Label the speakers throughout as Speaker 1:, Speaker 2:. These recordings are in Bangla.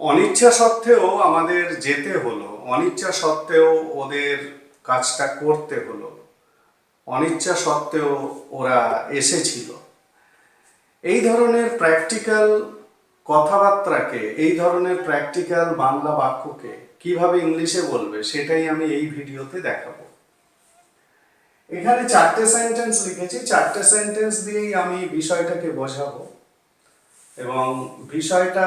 Speaker 1: অনিচ্ছা সত্ত্বেও আমাদের যেতে হলো। অনিচ্ছা সত্ত্বেও ওদের কাজটা করতে হলো। অনিচ্ছা সত্ত্বেও ওরা এসেছিল। এই ধরনের প্র্যাকটিক্যাল কথাবার্তাকে, এই ধরনের প্র্যাকটিক্যাল বাংলা বাক্যকে কীভাবে ইংলিশে বলবে সেটাই আমি এই ভিডিওতে দেখাবো। এখানে চারটে সেন্টেন্স লিখেছি। চারটে সেন্টেন্স দিয়েই আমি বিষয়টাকে বোঝাবো। এবং বিষয়টা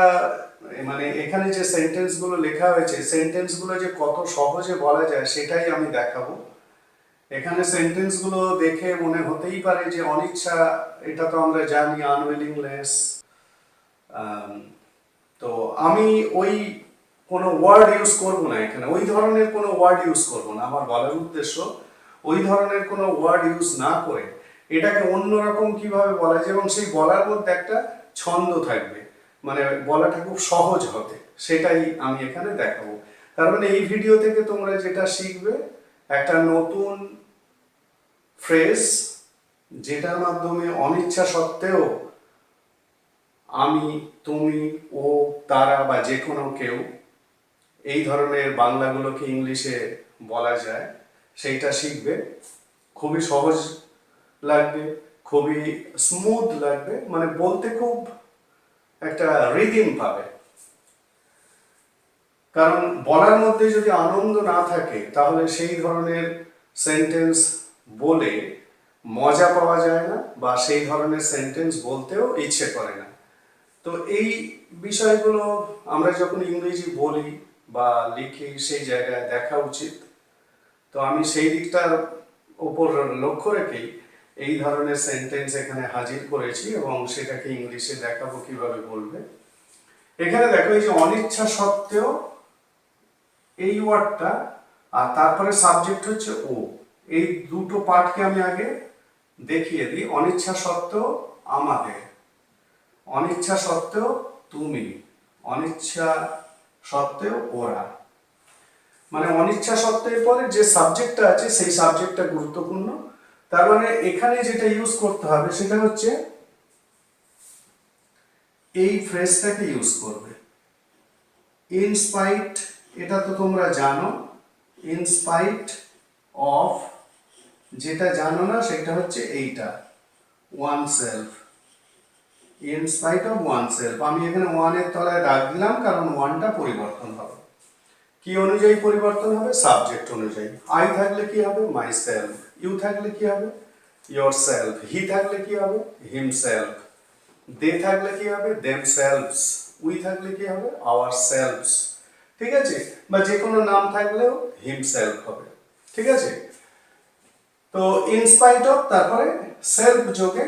Speaker 1: মানে এখানে যে সেন্টেন্সগুলো লেখা হয়েছে সেন্টেন্সগুলো যে কত সহজে বলা যায় সেটাই আমি দেখাবো। এখানে সেন্টেন্সগুলো দেখে মনে হতেই পারে যে অনিচ্ছা, এটা তো আমরা জানি আনউইলিংনেস তো আমি ওই কোনো ওয়ার্ড ইউজ করব না এখানে, ওই ধরনের কোনো ওয়ার্ড ইউজ করব না, আমার বলার উদ্দেশ্য ওই ধরনের কোনো ওয়ার্ড ইউজ না করে এটাকে অন্যরকম কীভাবে বলা যায়? এবং সেই বলার মধ্যে একটা ছন্দ থাকবে মানে বলাটা খুব সহজ হবে, সেটাই আমি এখানে দেখাবো। তার মানে এই ভিডিও থেকে তোমরা যেটা শিখবে, একটা নতুন ফ্রেজ যেটার মাধ্যমে অনিচ্ছা সত্ত্বেও আমি, তুমি, ও, তারা বা যে কোনো কেউ এই ধরনের বাংলাগুলোকে ইংলিশে বলা যায়, সেইটা শিখবে। খুবই সহজ লাগবে। খুবই স্মুথ লাগবে মানে বলতে খুব একটা রিদিম পাবে। কারণ বলার মধ্যে যদি আনন্দ না থাকে, তাহলে সেই ধরনের সেন্টেন্স বলে মজা পাওয়া যায় না, বা সেই ধরনের সেন্টেন্স বলতেও ইচ্ছে করে না। তো এই বিষয়গুলো আমরা যখন ইংরেজি বলি বা লিখি, সেই জায়গায় দেখা উচিত। তো আমি সেই দিকটার উপর লক্ষ্য রেখেই এই ধরনের সেন্টেন্স এখানে হাজির করেছি এবং সেটাকে ইংলিশে দেখাবো কীভাবে বলবে। এখানে দেখো, এই যে অনিচ্ছা সত্ত্বেও এই ওয়ার্ডটা, আর তারপরে সাবজেক্ট হচ্ছে ও। এই দুটো পার্টকে আমি আগে দেখিয়ে দিই। অনিচ্ছা সত্ত্বেও আমাদের, অনিচ্ছা সত্ত্বেও তুমি, অনিচ্ছা সত্ত্বেও ওরা। মানে অনিচ্ছা সত্ত্বের পরে যে সাবজেক্টটা আছে, সেই সাবজেক্টটা গুরুত্বপূর্ণ। তার মানে এখানে যেটা ইউজ করতে হবে সেটা হচ্ছে এই ফ্রেজটাকে ইউজ করবে। ইনস্পাইট এটা তো তোমরা জানো ইনস্পাইট অফ যেটা জানো না সেটা হচ্ছে এইটা one self in spite of one self আমি এখানে ওয়ানের তলায় দাগ দিলাম কারণ ওয়ানটা পরিবর্তন হবে। কি অনুযায়ী পরিবর্তন হবে? সাবজেক্ট অনুযায়ী। আই থাকলে কি হবে? মাই সেলফ ইউ থাকলে কি হবে? ইয়োর সেলফ হি থাকলে কি হবে? হিম সেলফ দে থাকলে কি হবে? দেম সেলফস উই থাকলে কি হবে? আওয়ার সেলফস ঠিক আছে? বা যে কোনো নাম থাকলেও হিম সেলফ হবে। ঠিক আছে? তো ইনস্পাইট অফ তারপরে সেলফ যোগে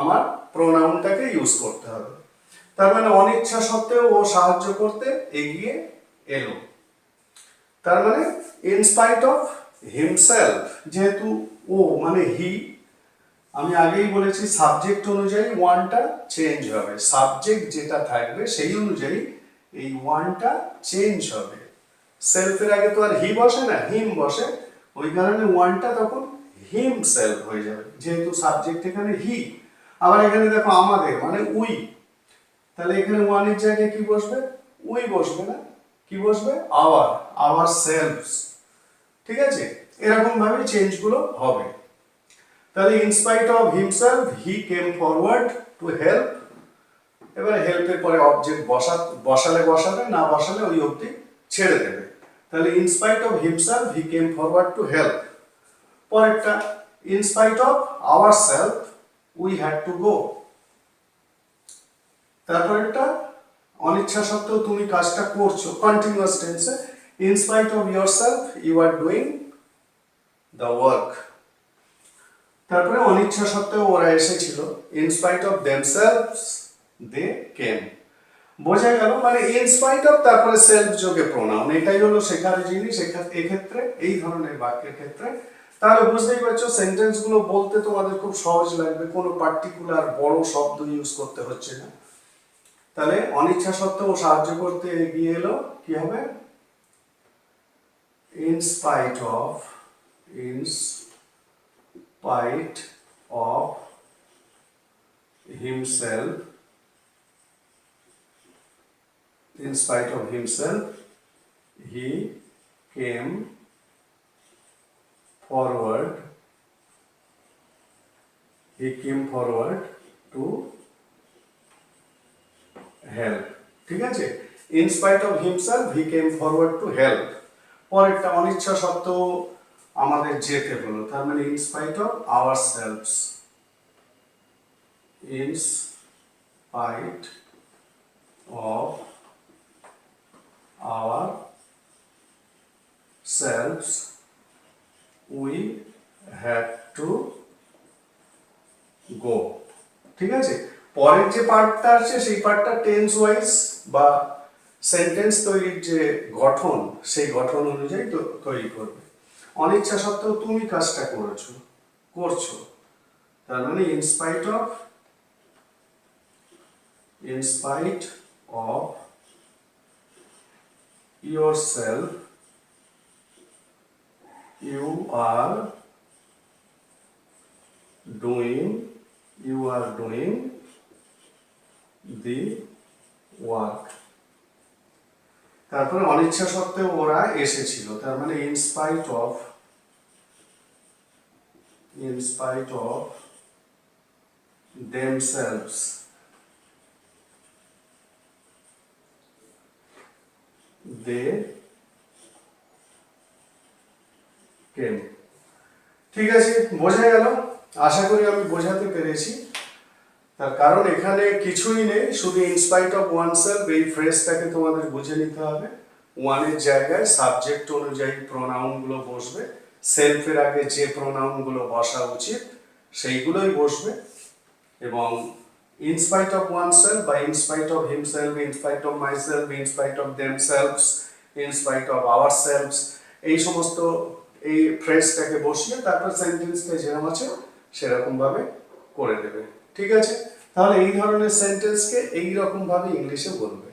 Speaker 1: আমার প্রোনাউনটাকে ইউজ করতে হবে। তার মানে অনিচ্ছা সত্ত্বেও ও সাহায্য করতে এগিয়ে এলো। তার মানে ইনস্পাইট অফ হিমসেলফ যেহেতু ও মানে হি আমি আগেই বলেছি সাবজেক্ট অনুযায়ী ওয়ানটা চেঞ্জ হবে। সাবজেক্ট যেটা থাকবে সেই অনুযায়ী এই ওয়ানটা চেঞ্জ হবে। সেলফের আগে তো আর হি বসে না হিম বসে। ওই কারণে ওয়ানটা তখন হিম সেলফ হয়ে যাবে। যেহেতু সাবজেক্ট এখানে হি আবার এখানে দেখো আমাদের মানে উই তাহলে এখানে ওয়ানের জায়গায় কি বসবে? উই বসবে না। কি বসবে? আওয়ার আওয়ার সেলফস ঠিক আছে? এরকম ভাবে চেঞ্জগুলো হবে। তাহলে in spite of himself he came forward to help এবারে হেল্পের পরে অবজেক্ট বসা বসালে বসাবে, না বসালে ওই অবধি ছেড়ে দেবে। তাহলে in spite of himself he came forward to help পরেরটা in spite of our self we had to go তারপরেরটা, অনিচ্ছা সত্ত্বেও তুমি কাজটা করছ। কন্টিনিউয়াস টেন্সে in spite of your self you are doing the work তারপরে অনিচ্ছা সত্ত্বেও ওরা এসেছিল। In spite of themselves they came বোঝা গেল মানে ইনস্পাইট অফ তারপরে সেলফ যোগে প্রণাম এটাই হলো শেখার জিনিস। এক্ষেত্রে- এই ধরনের বাক্যের ক্ষেত্রে। তাহলে বুঝতেই পারছ সেন্টেন্সগুলো বলতে তোমাদের খুব সহজ লাগবে। কোনো পার্টিকুলার বড় শব্দ ইউজ করতে হচ্ছে না। তাহলে অনিচ্ছা সত্ত্বেও সাহায্য করতে এগিয়ে এলো। কি হবে? In spite of in spite of himself in spite of himself he came forward he came forward to help ঠিক আছে in spite of himself he came forward to help পরেরটা অনিচ্ছা সত্ত্বেও আমাদের যেতে হলো, তার মানে in of our in spite of our selves we had to go. ঠিক আছে? পরের যে পার্টটা আছে সেই পার্টটা টেন্স ওয়াইজ বা সেন্টেন্স তৈরির যে গঠন, সেই গঠন অনুযায়ী তৈরি করবে। অনিচ্ছা সত্ত্বেও তুমি কাজটা করেছ, করছ। তার মানে in spite of in spite of your self you are doing you are doing the work তারপরে অনিচ্ছা সত্ত্বেও ওরা এসেছিল। তার মানে in spite of in spite of themselves they came ঠিক আছে, বোঝা গেল। আশা করি আমি বোঝাতে পেরেছি। তার কারণ এখানে কিছুই নেই, শুধু ইনস্পাইট অফ ওয়ান সেলফ এই ফ্রেজটাকে তোমাদের বুঝে নিতে হবে। ওয়ানের জায়গায় সাবজেক্ট অনুযায়ী প্রোনাউনগুলো বসবে সেলফের আগে যে প্রোনাউনগুলো বসা উচিত, সেইগুলোই বসবে। এবং in spite of one self বা in spite of himself in spite of my self in spite of them selfs in spite of our selfs এই সমস্ত এই ফ্রেজটাকে বসিয়ে তারপর সেন্টেন্সটা যেরকম আছে সেরকম ভাবে করে দেবে। ঠিক আছে? তাহলে এই ধরনের সেন্টেন্সকে এই রকম ভাবে ইংলিশে বলবে।